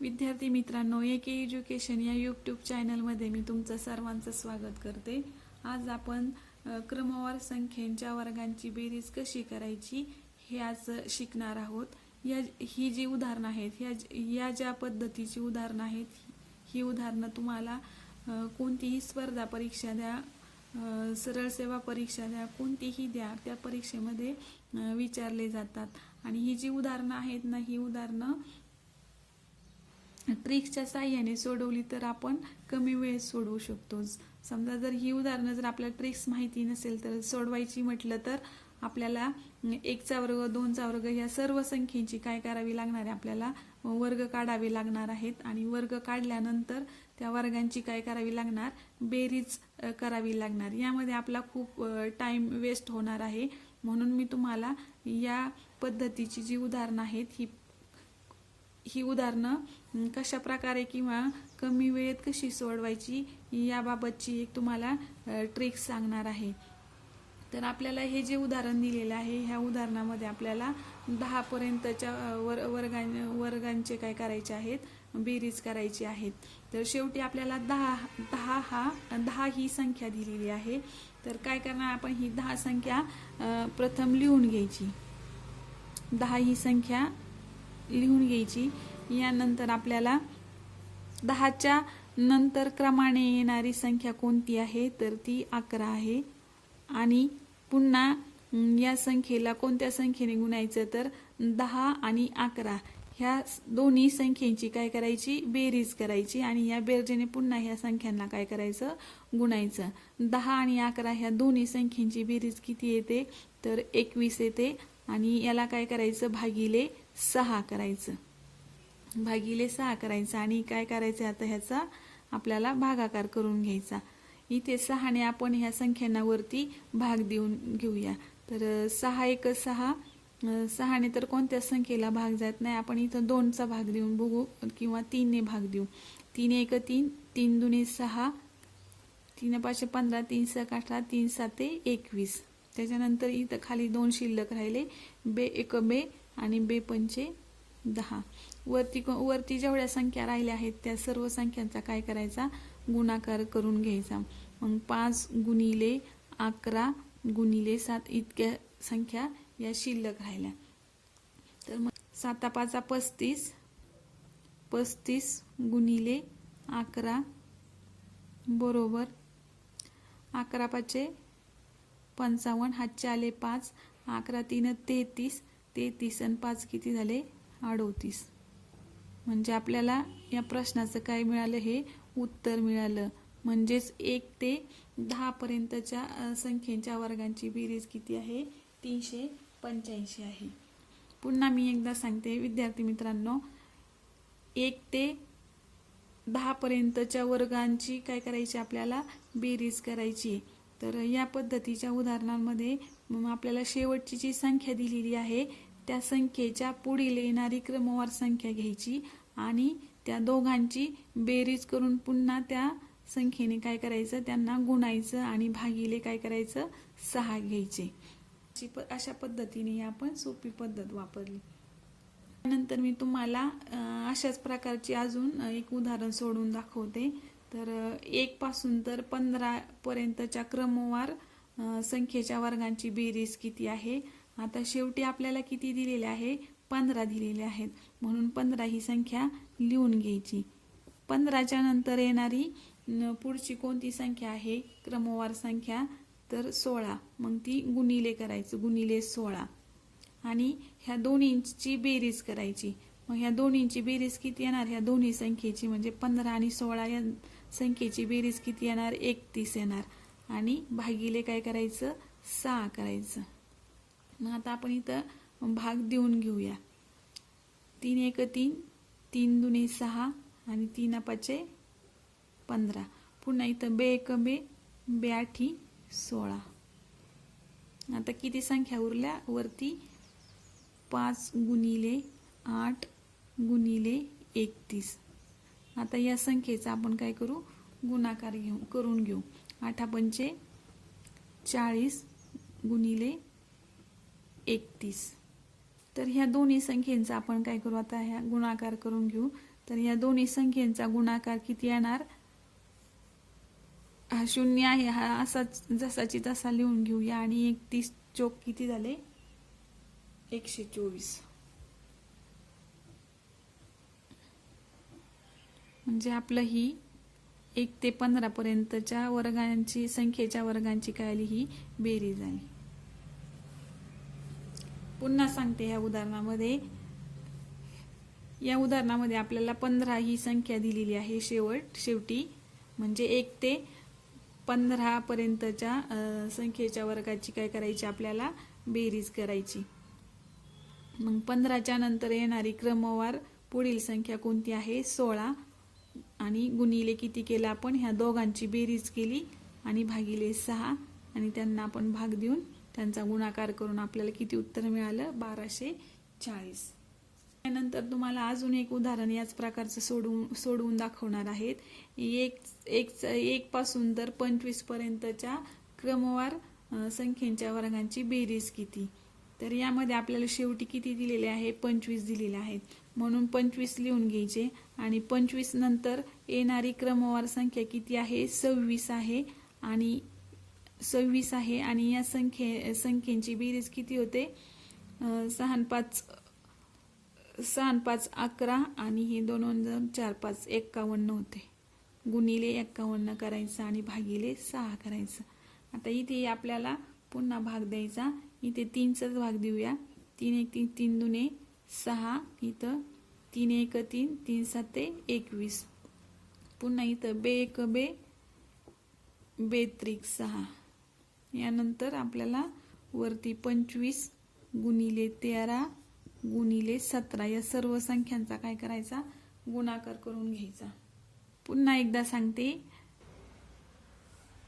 विद्यार्थी मित्रांनो एक एज्युकेशन या यूट्यूब चॅनलमध्ये मी तुमचं सर्वांचं स्वागत करते. आज आपण क्रमवार संख्येच्या वर्गांची बेरीज कशी करायची हे आज शिकणार आहोत. या ही जी उदाहरणं आहेत ह्या या ज्या पद्धतीची उदाहरणं आहेत ही उदाहरणं तुम्हाला कोणतीही स्पर्धा परीक्षा द्या सरळ सेवा परीक्षा द्या कोणतीही द्या त्या परीक्षेमध्ये विचारले जातात. आणि ही जी उदाहरणं आहेत ना ही उदाहरणं ट्रिक्सच्या साह्याने सोडवली तर आपण कमी वेळेत सोडवू शकतो. समजा जर ही उदाहरणं जर आपल्याला ट्रिक्स माहिती नसेल तर सोडवायची म्हटलं तर आपल्याला एकचा वर्ग दोनचा वर्ग या सर्व संख्येची काय करावी लागणार आहे? आपल्याला वर्ग काढावे लागणार आहेत आणि वर्ग काढल्यानंतर त्या वर्गांची काय करावी लागणार? बेरीज करावी लागणार. यामध्ये आपला खूप टाइम वेस्ट होणार आहे. म्हणून मी तुम्हाला या पद्धतीची जी उदाहरणं आहेत ही ही उदाहरणं कशा प्रकारे किंवा कमी वेळेत कशी सोडवायची याबाबतची एक तुम्हाला ट्रिक्स सांगणार आहे. तर आपल्याला हे जे उदाहरण दिलेलं आहे ह्या उदाहरणामध्ये आपल्याला दहापर्यंतच्या वर वर्गां वर्गांचे काय करायचे आहेत बेरीज करायची आहेत. तर शेवटी आपल्याला दहा दहा हा दहा ही संख्या दिलेली आहे. तर काय करणार आपण ही दहा संख्या प्रथम लिहून घ्यायची. दहा ही संख्या लिहून घ्यायची. यानंतर आपल्याला दहाच्या नंतर क्रमाने येणारी संख्या कोणती आहे? तर ती अकरा आहे. आणि पुन्हा या संख्येला कोणत्या संख्येने गुणायचं? तर दहा आणि अकरा. ह्या दोन्ही संख्येची काय करायची? बेरीज करायची. आणि या बेरजेने पुन्हा ह्या संख्यांना काय करायचं? गुणायचं. दहा आणि अकरा ह्या दोन्ही संख्येची बेरीज किती येते? तर एकवीस येते. आणि याला काय करायचं? भागिले सहा करायचं. भागिले सहा करायचं आणि काय करायचं? आता ह्याचा आपल्याला भागाकार करून घ्यायचा. इथे सहाने आपण ह्या संख्यांनावरती भाग देऊन घेऊया. तर सहा एक सहा सहाने तर कोणत्या संख्येला भाग जात नाही? आपण इथं दोनचा भाग देऊन बघू किंवा तीनने भाग देऊ. तीन एक तीन तीन दुने सहा तीन पाचशे पंधरा तीन सहा अठरा तीन साते एकवीस. त्याच्यानंतर इथं खाली दोन शिल्लक राहिले. बे एक बे आणि बे पंचे दहा. वरती वरती जेवढ्या संख्या राहिल्या आहेत त्या सर्व संख्यांचा काय करायचा? गुणाकार करून घ्यायचा. मग पाच गुणिले अकरा गुणिले सात इतक्या संख्या या शिल्लक राहिल्या. तर मग साता पाचा पस्तीस पस्तीस गुणिले अकरा बरोबर अकरा पाचे पंचावन्न हातचे आले पाच अकरा तीन तेहतीस तेहतीस आणि पाच किती झाले? अडोतीस. म्हणजे आपल्याला या प्रश्नाचं काय मिळालं? हे उत्तर मिळालं. म्हणजेच एक ते दहापर्यंतच्या संख्येच्या वर्गांची बेरीज किती आहे? तीनशे पंच्याऐंशी आहे. पुन्हा मी एकदा सांगते विद्यार्थी मित्रांनो. एक ते दहापर्यंतच्या वर्गांची काय करायची? आपल्याला बेरीज करायची तर या पद्धतीच्या उदाहरणांमध्ये आपल्याला शेवटची जी संख्या दिलेली आहे त्या संख्येच्या पुढील येणारी क्रमवार संख्या घ्यायची आणि त्या दोघांची बेरीज करून पुन्हा त्या संख्येने काय करायचं त्यांना गुणायचं आणि भागीले काय करायचं सहा घ्यायचे. प- अशा पद्धतीने आपण सोपी पद्धत वापरली. त्यानंतर मी तुम्हाला अशाच प्रकारची अजून एक उदाहरण सोडून दाखवते. तर एकपासून एक पासून तर पंधरा पर्यंतच्या क्रमवार संख्येच्या वर्गांची बेरीज किती आहे? आता शेवटी आपल्याला किती दिलेले आहे? पंधरा दिलेले आहेत. म्हणून पंधरा ही संख्या लिहून घ्यायची. पंधराच्या नंतर येणारी पुढची कोणती संख्या आहे? क्रमवार संख्या तर सोळा. मग ती गुणिले करायचं गुणिले सोळा. आणि ह्या दोन्हींची बेरीज करायची. मग ह्या दोन्हींची बेरीज किती येणार? ह्या दोन्ही संख्येची म्हणजे पंधरा आणि सोळा या संख्येची बेरीज किती येणार? एकतीस येणार. आणि भागिले काय करायचं? सहा करायचं. मग आता आपण इथं भाग देऊन घेऊया. तीन एक तीन तीन दुने सहा आणि तीन अपाचे पंधरा. पुन्हा इथं बे एक बे बे आठी सोळा. आता किती संख्या उरल्या? वरती पाच गुणिले आठ गुणिले एकतीस. आता या संख्येचा आपण काय करू? गुणाकार घेऊ करून घेऊ. आठा पंचे चाळीस गुणिले एकतीस. तर ह्या दोन्ही संख्येचा आपण काय करू? आता ह्या गुणाकार करून घेऊ. तर या दोन्ही संख्येचा गुणाकार किती येणार? हा शून्य आहे. हा असाच जसाची तसा लिहून घेऊया. आणि एकतीस चोक किती झाले? एकशे चोवीस. म्हणजे आपलं ही एक ते पंधरापर्यंतच्या वर्गांची संख्येच्या वर्गांची काय आली ही बेरीज आहे पुन्हा सांगते ह्या उदाहरणामध्ये. या उदाहरणामध्ये आपल्याला पंधरा ही संख्या दिलेली आहे शेवट शेवटी. म्हणजे एक ते पंधरापर्यंतच्या संख्येच्या वर्गाची काय करायची आपल्याला? बेरीज करायची. मग पंधराच्या नंतर येणारी क्रमवार पुढील संख्या कोणती आहे? सोळा. आणि गुणिले किती केलं आपण? ह्या दोघांची बेरीज केली आणि भागिले सहा. आणि त्यांना आपण भाग देऊन त्यांचा गुणाकार करून आपल्याला किती उत्तर मिळालं? बाराशे चाळीस. त्यानंतर तुम्हाला अजून एक उदाहरण याच प्रकारचं सोडवून सोडवून दाखवणार आहेत. एक एक एकपासून तर पंचवीस पर्यंतच्या क्रमवार संख्येच्या वर्गांची बेरीज किती? तर यामध्ये आपल्याला शेवटी किती दिलेले आहे? पंचवीस दिलेले आहेत. म्हणून पंचवीस लिहून घ्यायचे आणि पंचवीस नंतर येणारी क्रमवार संख्या किती आहे? सव्वीस आहे. आणि सव्वीस आहे आणि या संख्ये संख्येची बेरीज किती होते? सहा पाच सहा पाच अकरा आणि हे दोन दोन चार पाच एक्कावन्न होते. गुणिले एक्कावन्न करायचं आणि भागिले सहा करायचं. आता इथे आपल्याला पुन्हा भाग द्यायचा. इथे तीनचाच भाग देऊया. तीन एक तीन तीन दुने सहा इथं तीन एक तीन तीन साते एकवीस. पुन्हा इथं बे एक बे बेत्रिक सहा. यानंतर आपल्याला वरती पंचवीस गुणिले तेरा गुणिले सतरा या सर्व संख्यांचा काय करायचा? गुणाकार करून घ्यायचा. पुन्हा एकदा सांगते.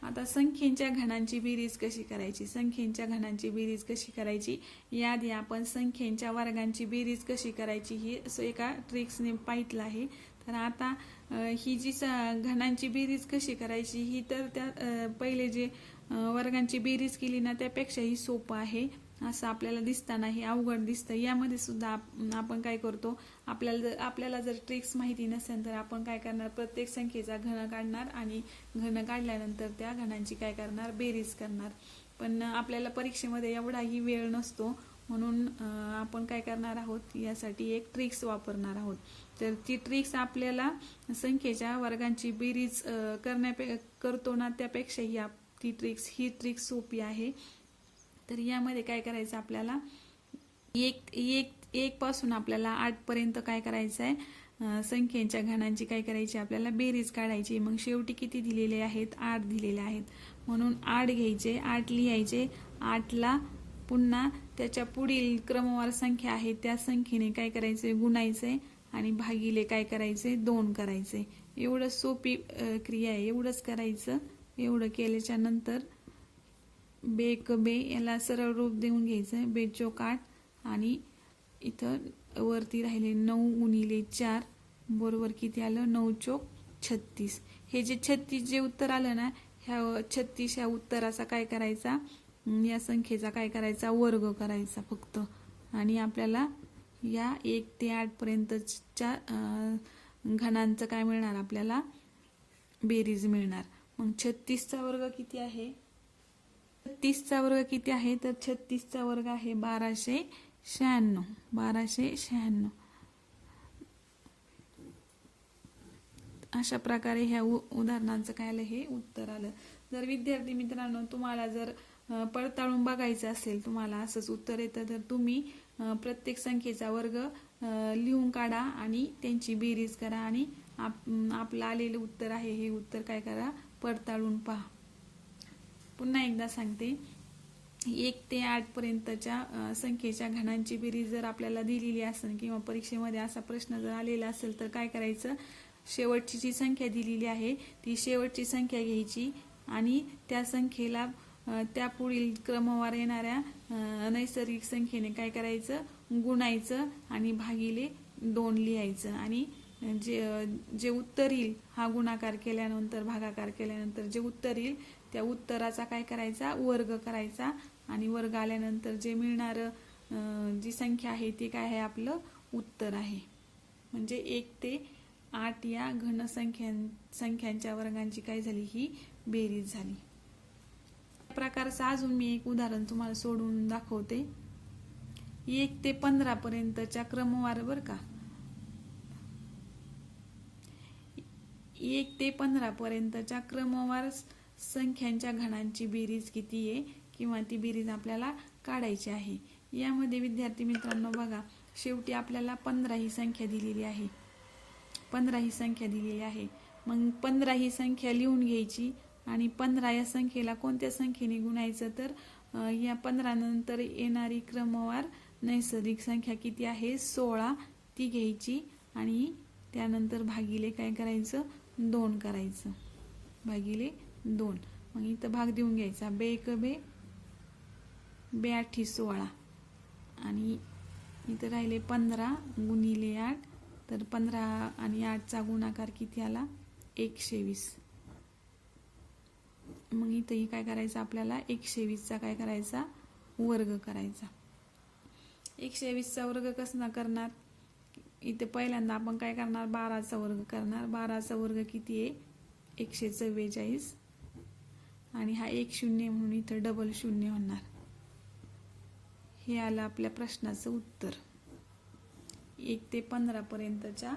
आता संख्येच्या घणांची बेरीज कशी करायची? संख्येच्या घणांची बेरीज कशी करायची? याआधी आपण संख्येच्या वर्गांची बेरीज कशी करायची ही असं एका ट्रिक्सने पाहितलं आहे. तर आता ही जी स घणांची बेरीज कशी करायची ही तर त्या पहिले जे वर्गांची बेरीज केली ना त्यापेक्षाही सोपं आहे. असं आपल्याला दिसताना हे अवघड दिसतं. यामध्ये सुद्धा आप- आपण काय करतो? आपल्याला जर आपल्याला जर ट्रिक्स माहिती नसेल तर आपण काय करणार? प्रत्येक संख्येचा घन काढणार आणि घन काढल्यानंतर त्या घणांची काय करणार? बेरीज करणार. पण आपल्याला परीक्षेमध्ये एवढाही वेळ नसतो. म्हणून आपण काय करणार आहोत? यासाठी एक ट्रिक्स वापरणार आहोत. तर ती ट्रिक्स आपल्याला संख्येच्या वर्गांची बेरीज करण्यापे करतो ना त्यापेक्षाही आप- ती ट्रिक्स ही ट्रिक्स सोपी आहे. तर यामध्ये काय करायचं आपल्याला? एक एक एक पासून आपल्याला आठपर्यंत काय करायचं आहे? संख्येच्या घणांची काय करायची आपल्याला? बेरीज काढायची. मग शेवटी किती दिलेले आहेत? आठ दिलेले आहेत. म्हणून आठ घ्यायचे आठ लिहायचे. आठला पुन्हा त्याच्या पुढील क्रमवार संख्या आहे. त्या संख्येने काय करायचे? गुणायचे आणि भागिले काय करायचे? दोन करायचे. एवढं सोपी क्रिया आहे. एवढंच करायचं. एवढं केल्याच्यानंतर बे बे याला सरळ रूप देऊन घ्यायचं बे बेचोक आठ आणि इथं वरती राहिले नऊ गुणिले चार. बरोबर किती आलं? नऊ चोक छत्तीस. हे जे छत्तीस जे उत्तर आलं ना ह्या छत्तीस ह्या उत्तराचा काय करायचा? या संख्येचा काय करायचा? वर्ग करायचा फक्त. आणि आपल्याला या एक ते आठपर्यंतच्या घणांचं काय मिळणार? आपल्याला बेरीज मिळणार. मग छत्तीसचा वर्ग किती आहे? छत्तीसचा वर्ग किती आहे? तर छत्तीसचा वर्ग आहे बाराशे शहाण्णव. बाराशे शहाण्णव. अशा प्रकारे ह्या उ- उदाहरणांचं काय आलं? हे उत्तर आलं. जर विद्यार्थी मित्रांनो तुम्हाला जर पडताळून बघायचं असेल तुम्हाला असंच उत्तर येतं तर तुम्ही प्रत्येक संख्येचा वर्ग लिहून काढा आणि त्यांची बेरीज करा आणि आप आपलं आलेलं उत्तर आहे हे उत्तर काय करा? पडताळून पहा. पुन्हा एकदा सांगते. एक ते आठ पर्यंतच्या संख्येच्या घणांची बेरीज जर आपल्याला दिलेली असेल किंवा परीक्षेमध्ये असा प्रश्न जर आलेला असेल तर काय करायचं? शेवटची जी संख्या दिलेली आहे ती शेवटची संख्या घ्यायची आणि त्या संख्येला त्या पुढील क्रमवार येणाऱ्या नैसर्गिक संख्येने काय करायचं? गुणायचं आणि भागिले दोन लिहायचं आणि जे जे उत्तर येईल हा गुणाकार केल्यानंतर भागाकार केल्यानंतर जे उत्तर येईल त्या उत्तराचा काय करायचा? वर्ग करायचा. आणि वर्ग आल्यानंतर जे मिळणारं जी संख्या आहे ती काय आहे आपलं? उत्तर आहे. म्हणजे एक ते आठ या घनसंख्यां संख्यांच्या वर्गांची काय झाली? ही बेरीज झाली. प्रकारचं अजून मी एक उदाहरण तुम्हाला सोडून दाखवते. एक ते पंधरा पर्यंतच्या क्रमवार बर का? एक ते पंधरा पर्यंतच्या क्रमवार संख्यांच्या घणांची बेरीज किती आहे किंवा ती बेरीज आपल्याला काढायची आहे. यामध्ये विद्यार्थी मित्रांनो बघा शेवटी आपल्याला पंधरा ही संख्या दिलेली आहे. पंधरा ही संख्या दिलेली आहे. मग पंधरा ही संख्या लिहून घ्यायची आणि पंधरा या संख्येला कोणत्या संख्येने गुणायचं तर या पंधरा नंतर येणारी क्रमवार नैसर्गिक संख्या किती आहे? सोळा. ती घ्यायची आणि त्यानंतर भागिले काय करायचं? दोन करायचं. भागिले दोन. मग इथं भाग देऊन घ्यायचा. बे एक बे बे आठी सोळा. आणि इथं राहिले पंधरा गुणिले आठ. तर पंधरा आणि आठचा गुणाकार किती आला? एकशे वीस. मग इथंही काय करायचं आपल्याला? एकशे वीसचा काय करायचा? वर्ग करायचा. एकशे वीसचा वर्ग कसं करणार? इथे पहिल्यांदा आपण काय करणार? बाराचा वर्ग करणार. बाराचा वर्ग किती आहे? एकशे चव्वेचाळीस. आणि हा एक शून्य म्हणून इथं डबल शून्य होणार. हे आलं आपल्या प्रश्नाचं उत्तर. एक ते पंधरापर्यंतच्या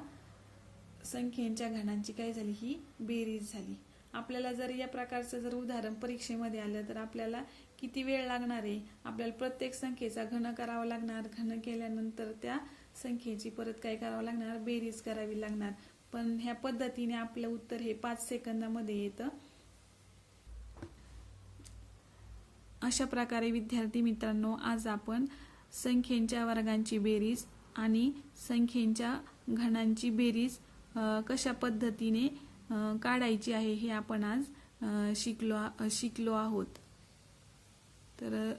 संख्येच्या घनांची काय झाली? ही बेरीज झाली. आपल्याला जर या प्रकारचं जर उदाहरण परीक्षेमध्ये आलं तर आपल्याला किती वेळ लागणार आहे? आपल्याला प्रत्येक संख्येचा घन करावा लागणार. घन केल्यानंतर त्या संख्येची परत काय करावं लागणार? बेरीज करावी लागणार. पण ह्या पद्धतीने आपलं उत्तर हे पाच सेकंदामध्ये येतं. अशा प्रकारे विद्यार्थी मित्रांनो आज आपण संख्येच्या वर्गांची बेरीज आणि संख्येच्या घणांची बेरीज कशा पद्धतीने काढायची आहे हे आपण आज शिकलो शिकलो आहोत. तर